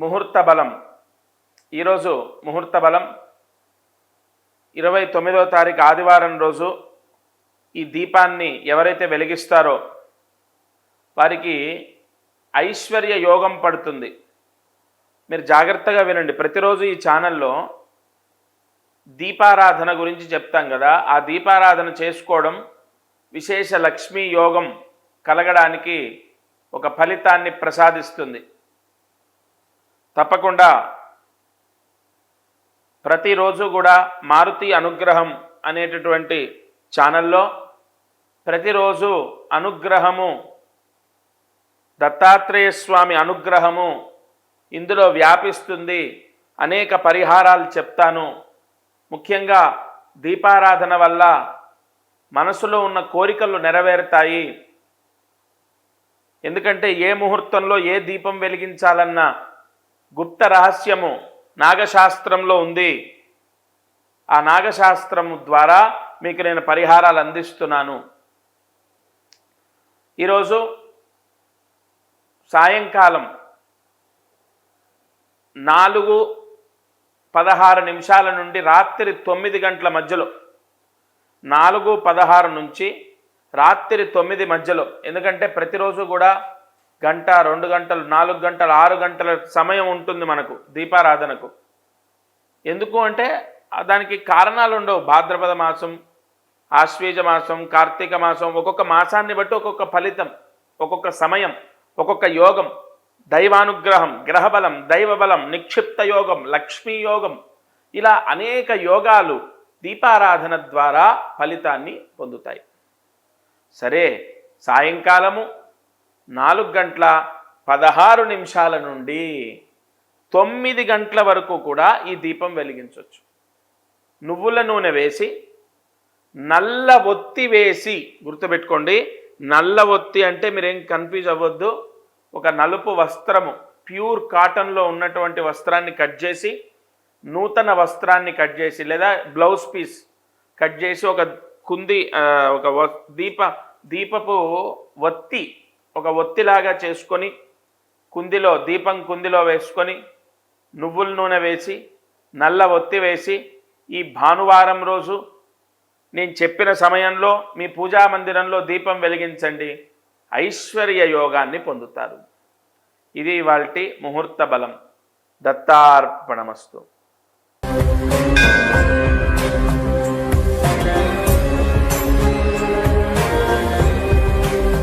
ముహూర్త బలం. ఈరోజు ముహూర్త బలం. ఇరవై తొమ్మిదవ తారీఖు ఆదివారం రోజు ఈ దీపాన్ని ఎవరైతే వెలిగిస్తారో వారికి ఐశ్వర్య యోగం పడుతుంది. మీరు జాగ్రత్తగా వినండి. ప్రతిరోజు ఈ ఛానల్లో దీపారాధన గురించి చెప్తాం కదా. ఆ దీపారాధన చేసుకోవడం విశేష లక్ష్మీ యోగం కలగడానికి ఒక ఫలితాన్ని ప్రసాదిస్తుంది. తప్పకుండా. ప్రతిరోజు కూడా మారుతి అనుగ్రహం అనేటటువంటి ఛానల్లో ప్రతిరోజు అనుగ్రహము దత్తాత్రేయ స్వామి అనుగ్రహము ఇందులో వ్యాపిస్తుంది. అనేక పరిహారాలు చెప్తాను. ముఖ్యంగా దీపారాధన వల్ల మనసులో ఉన్న కోరికలు నెరవేరుతాయి. ఎందుకంటే ఏ ముహూర్తంలో ఏ దీపం వెలిగించాలన్న గుప్త రహస్యము నాగశాస్త్రంలో ఉంది. ఆ నాగశాస్త్రము ద్వారా మీకు నేను పరిహారాలు అందిస్తున్నాను. ఈరోజు సాయంకాలం నాలుగు పదహారు నిమిషాల నుండి రాత్రి తొమ్మిది గంటల మధ్యలో నాలుగు పదహారు నుంచి రాత్రి తొమ్మిది మధ్యలో ఎందుకంటే ప్రతిరోజు కూడా గంట రెండు గంటలు నాలుగు గంటలు ఆరు గంటల సమయం ఉంటుంది మనకు దీపారాధనకు. ఎందుకు అంటే దానికి కారణాలు ఉండవు. భాద్రపద మాసం ఆశ్వేజ మాసం కార్తీక మాసం ఒక్కొక్క మాసాన్ని బట్టి ఒక్కొక్క ఫలితం ఒక్కొక్క సమయం ఒక్కొక్క యోగం. దైవానుగ్రహం గ్రహబలం దైవబలం నిక్షిప్త యోగం లక్ష్మీ యోగం. ఇలా అనేక యోగాలు దీపారాధన ద్వారా ఫలితాన్ని పొందుతాయి. సరే సాయంకాలము నాలుగు గంటల పదహారు నిమిషాల నుండి తొమ్మిది గంటల వరకు కూడా ఈ దీపం వెలిగించవచ్చు నువ్వుల నూనె వేసి నల్ల ఒత్తి వేసి గుర్తుపెట్టుకోండి నల్ల ఒత్తి అంటే మీరేం కన్ఫ్యూజ్ అవ్వద్దు. ఒక నలుపు వస్త్రము ప్యూర్ కాటన్లో ఉన్నటువంటి వస్త్రాన్ని కట్ చేసి నూతన వస్త్రాన్ని కట్ చేసి లేదా బ్లౌజ్ పీస్ కట్ చేసి ఒక కుంది ఒక దీప దీపపు ఒత్తి ఒక ఒత్తిలాగా చేసుకొని కుందిలో దీపం కుందిలో వేసుకొని నువ్వుల నూనె వేసి నల్ల ఒత్తి వేసి ఈ భానువారం రోజు నేను చెప్పిన సమయంలో మీ పూజా మందిరంలో దీపం వెలిగించండి. ఐశ్వర్య యోగాన్ని పొందుతారు. ఇది వాళ్ళ ముహూర్త బలం. దత్తార్పణమస్తు.